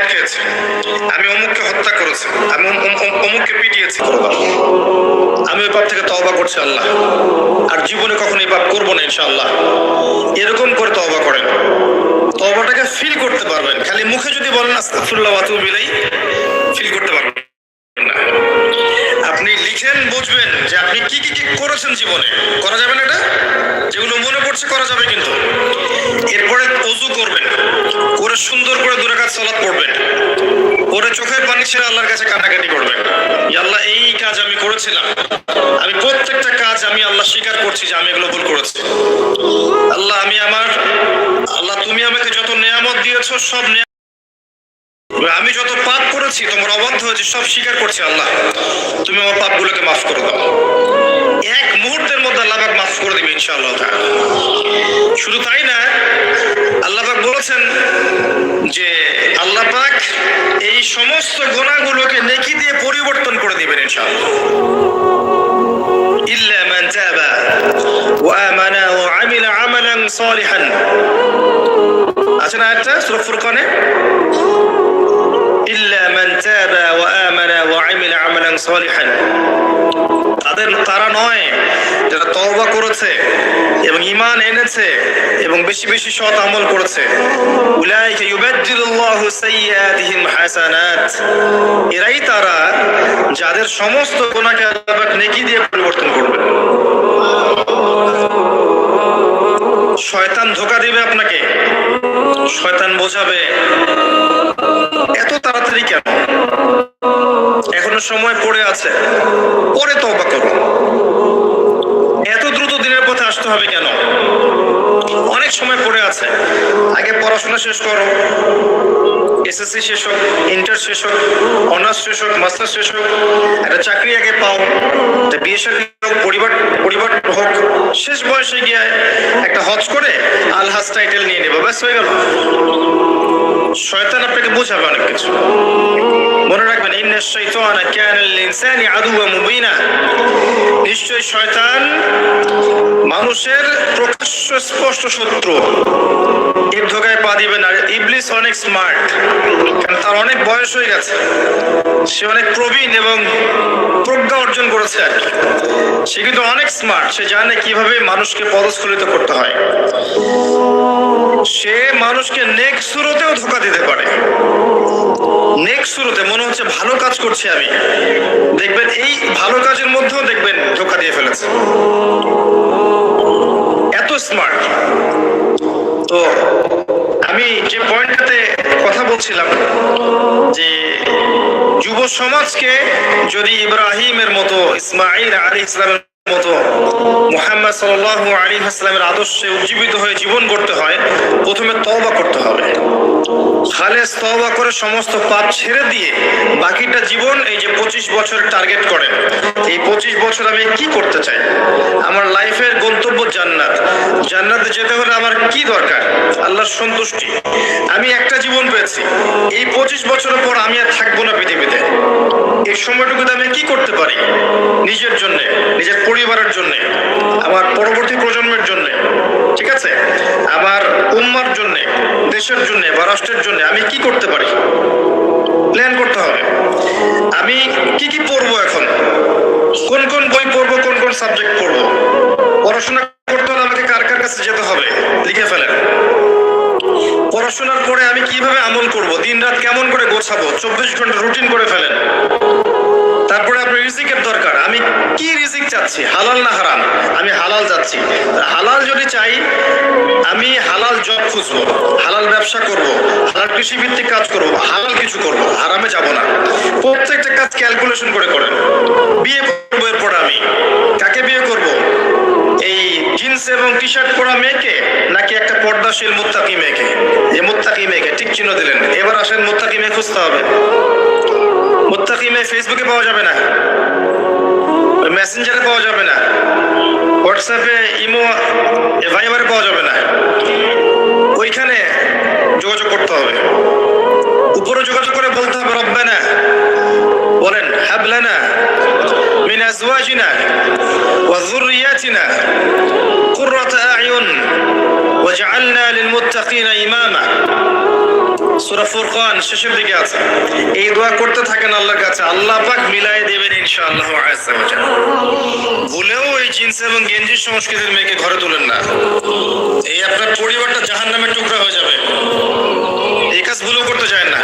মদ খেয়েছে। আমি অমুককে হত্যা করেছি। আমি অম- অম- অম- অমুককে পিটিয়েছি। আমি ওই পাপ থেকে তবা করছি আল্লাহ। আর জীবনে কখনো এই পাপ করব না ইনশাআল্লাহ। এরকম করে তবা করেন। তবাটাকে ফিল করতে পারবেন। খালি মুখে যদি বলেন আস্তাফুল্লাহ ওয়া আতুবু ইলাইহি ফিল করতে পারবেন। লিখেন বুঝবেন যে আপনি কি কি করেছেন জীবনে। করা যাবে না এটা? যেগুলো মনে পড়ছে করা যাবে কিন্তু। এরপরে অজু করবেন। করে সুন্দর করে দূরে কাজ সালাত পড়বেন। পরে চোখের পানি ছেড়ে আল্লাহর কাছে কাটাকাটি করবেন। আল্লাহ, এই কাজ আমি করেছিলাম। আমি প্রত্যেকটা কাজ আমি আল্লাহ স্বীকার করছি যে আমি এগুলো ভুল করেছি। আল্লাহ, আমি আমার আল্লাহ, তুমি আমাকে যত নিয়ামত দিয়েছ, সব আমি যত পাপ করেছি, তোমার অবাধ্য হয়েছে, সব স্বীকার করছি আল্লাহ। তুমি আমার পাপগুলোকে মাফ করে দাও। এক মুহূর্তের মধ্যে আল্লাহ মাফ করে দিবে ইনশাআল্লাহ শুধু তাই না, আল্লাহ বলেছেন যে আল্লাহ পাক এই সমস্ত গোনাগুলোকে নেকি দিয়ে পরিবর্তন করে দিবেন ইনশাআল্লাহ। আছে না একটা সূরা ফুরকানে? ইল্লা মান তাবা ওয়া তাদের তারা নয় যারা তওবা করেছে এবং ইমান এনেছে এবং বেশি বেশি সৎ আমল করেছে। এরাই তারা যাদের সমস্ত আল্লাহ নেকি দিয়ে পরিবর্তন করবে শয়তান ধোকা দিবে আপনাকে। শয়তান বোঝাবে, এত তাড়াতাড়ি কেন? এখনও সময় পড়ে আছে। পরে তওবা করো। এত দ্রুত দিনের পথে আসতে হবে কেন? অনেক সময় পড়ে আছে। আগে পড়াশোনা শেষ করো। এসএসসি শেষ হোক ইন্টার শেষ হোক অনার্স শেষ হোক মাস্টার শেষ হোক, একটা চাকরি আগে পাও বিয়ে শাদী হোক, পরিবার পরিবার হোক, শেষ বয়সে গিয়ে একটা হজ করে আলহাজ টাইটেল নিয়ে নেব, ব্যাস হয়ে গেল। শয়তান আপনাকে বোঝাবে অনেক কিছু। মনে রাখবেন নিশ্চয় শয়তান মানুষের প্রকাশ্য স্পষ্ট শত্রু। এর ধোকায় পা ইবলিস অনেক স্মার্ট কারণ তার অনেক বয়স হয়ে গেছে। সে অনেক প্রবীণ এবং প্রজ্ঞা অর্জন করেছে। আর। সে কিন্তু অনেক স্মার্ট সে জানে কীভাবে মানুষকে পদস্খলিত করতে হয়। সে মানুষকে নেক সুরতেও ধোকা দিতে পারে। নেক শুরুতে মনে হচ্ছে ভালো কাজ করছি আমি। দেখবেন এই ভালো কাজের মধ্যেও দেখবেন ধোকা দিয়ে ফেলেছে। এত স্মার্ট তো আমি যে পয়েন্টটাতে কথা বলছিলাম যে যুব সমাজকে যদি ইব্রাহিমের মতো ইসমাইল আলী ইসলামের মতো, মোহাম্মদ সাল্লাহ আলী ইসলামের আদর্শে উজ্জীবিত হয়ে জীবন করতে হয়, প্রথমে তওবা করতে হবে। খালেস তওবা করে সমস্ত পাপ ছেড়ে দিয়ে বাকিটা জীবন এই যে পঁচিশ বছর টার্গেট করেন, এই পঁচিশ বছর আমি কি করতে চাই? আমার লাইফের গন্তব্য জান্নাত। জান্নাতে যেতে হলে আমার কি দরকার? আল্লাহর সন্তুষ্টি। আমি একটা জীবন পেয়েছি। এই পঁচিশ বছরের পর আমি আর থাকব না পৃথিবীতে। এই সময়টুকুতে আমি কি করতে পারি? নিজের জন্য, নিজের পরিবারের জন্য, আমার পরবর্তী প্রজন্মের জন্য, ঠিক আছে? আমার উম্মার জন্য, দেশের জন্য বা রাষ্ট্রের জন্য আমি কি করতে পারি? প্ল্যান করতে হবে। আমি কি কি পড়ব এখন? কোন কোন বই পড়ব, কোন কোন সাবজেক্ট পড়ব? পড়াশোনা করতে হলে আমাকে কার কার কাছে যেতে হবে? লিখে ফেলেন। পড়াশোনার পরে আমি কীভাবে আমল করব? দিন রাত কেমন করে গোছাবো? চব্বিশ ঘণ্টা রুটিন করে ফেলেন। তারপরে আপনার রিজিকের দরকার। আমি কি রিজিক চাচ্ছি? হালাল না হারাম? আমি হালাল যাচ্ছি। হালাল যদি চাই, আমি হালাল জব খুঁজবো, হালাল ব্যবসা করব, হালাল কৃষি ভিত্তিক কাজ করব, হালাল কিছু করব, হারামে যাব না। প্রত্যেকটা কাজ ক্যালকুলেশন করে করেন। বিয়ে করব এরপর আমি। কাকে বিয়ে করব? এই জিন্স এবং টি শার্ট পরা মেয়েকে, নাকি একটা পর্দাশীল মুত্তাকি মেয়েকে? যে মুত্তাকি মেয়েকে, ঠিক চিহ্ন দিলেন। এবার আসেন মুত্তাকি মেয়ে খুঁজতে হবে। মুত্তাকি মেয়ে ফেসবুকে পাওয়া যাবে না ওই মেসেঞ্জারে পাওয়া যাবে না হোয়াটসঅ্যাপে ইমো ভাইবারে পাওয়া যাবে না ওইখানে যোগাযোগ করতে হবে উপরে যোগাযোগ করে বলতে হবে রব্বানা বলেন হাবলানা মিন আজওয়াজিনা ওয়া যুররিয়াতিনা কুররাতা আয়ুন ওয়াজআলনা লিলমুত্তাকিনা ইমামা সুরা ফুরকান শেষের দিকে আছে। এই দোয়া করতে থাকেন আল্লাহর কাছে, আল্লাহ পাক মিলাই দেবেন ইনশাআল্লাহ ভুলেও এই জিন্স এবং গেঞ্জি সংস্কৃতির মেয়েকে ঘরে তুলেন না। এই আপনার পরিবারটা জাহান্নামের টুকরা হয়ে যাবে। এই কাজ ভুলেও করতে চায় না।